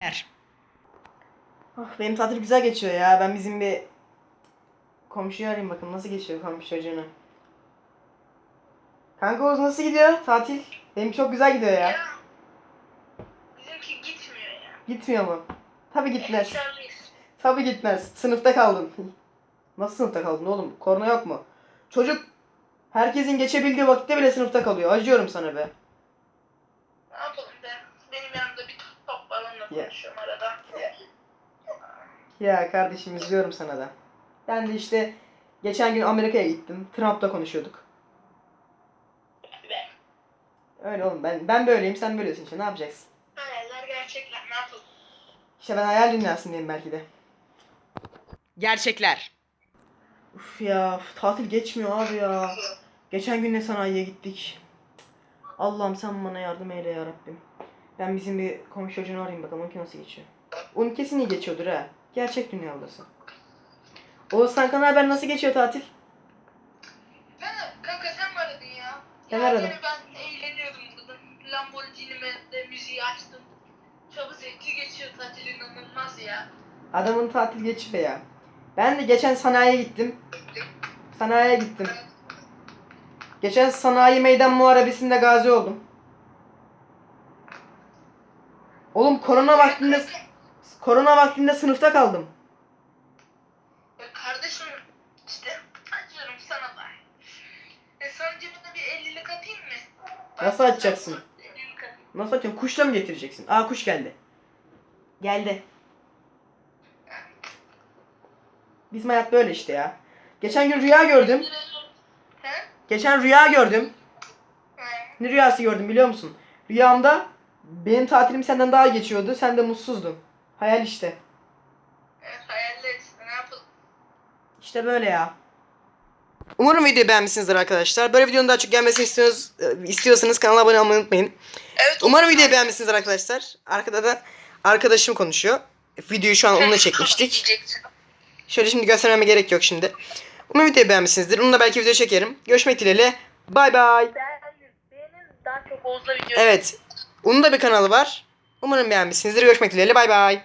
Er. Ah, benim tatil güzel geçiyor ya. Ben bizim bir komşuyu arayayım bakın nasıl geçiyor komşu çocuğunu. Kanka Oğuz nasıl gidiyor tatil? Benim çok güzel gidiyor ya. Ya, bizimki gitmiyor ya. Gitmiyor mu? Tabii gitmez. Tabii gitmez. Sınıfta kaldın. Nasıl sınıfta kaldın oğlum? Korona yok mu? Çocuk herkesin geçebildiği vakitte bile sınıfta kalıyor. Acıyorum sana be. Ne yapalım be? Benim yanımda bir top var onunla Ya. Ya kardeşim izliyorum sana da. Ben de işte geçen gün Amerika'ya gittim. Trump'la konuşuyorduk. Öyle oğlum ben ben böyleyim sen böylesin işte ne yapacaksın? Hayaller gerçekler ne yapalım? İşte ben hayal dünyasındayım belki de. Gerçekler. Uf ya tatil geçmiyor abi ya. Geçen gün de sanayiye gittik. Allah'ım sen bana yardım eyle ya Rabbim. Ben bizim bir komşu çocuğunu arayayım bakalım onunki nasıl geçiyor. Onun kesin iyi geçiyordur ha. Gerçek dünya odası. Oğuz kanka ne haber nasıl geçiyor tatil? Ben kanka sen mi aradın ya? Ben ya aradım. ben eğleniyordum burada. Lamborghini'me de müziği açtım. Çok zevkli geçiyor tatil inanılmaz ya. Adamın tatil geçiyor ya. Ben de geçen sanayiye gittim. Sanayiye gittim. Geçen sanayi meydan muharebesinde gazi oldum. Oğlum korona vaktinde korona vaktinde sınıfta kaldım. Ya kardeşim işte acıyorum sana da. E sana cebine bir 50'lik atayım mı? Nasıl atacaksın? 50'lik atayım. Nasıl açıyorsun? Kuşla mı getireceksin? Aa kuş geldi. Geldi. Bizim hayat böyle işte ya. Geçen gün rüya gördüm. Geçen rüya gördüm. Ne rüyası gördüm biliyor musun? Rüyamda benim tatilim senden daha geçiyordu. Sen de mutsuzdun. Hayal işte. Evet hayaller işte ne yapalım. İşte böyle ya. Umarım videoyu beğenmişsinizdir arkadaşlar. Böyle videonun daha çok gelmesini istiyorsanız, istiyorsanız kanala abone olmayı unutmayın. Evet. Umarım videoyu beğenmişsinizdir arkadaşlar. Arkada da arkadaşım konuşuyor. Videoyu şu an onunla çekmiştik. Şöyle şimdi göstermeme gerek yok şimdi. Umarım videoyu beğenmişsinizdir. Onunla belki video çekerim. Görüşmek dileğiyle. Bay bay. Beğenin daha çok Oğuz'la video Evet. Onun da bir kanalı var. Umarım beğenmişsinizdir. Görüşmek dileğiyle. Bay bay.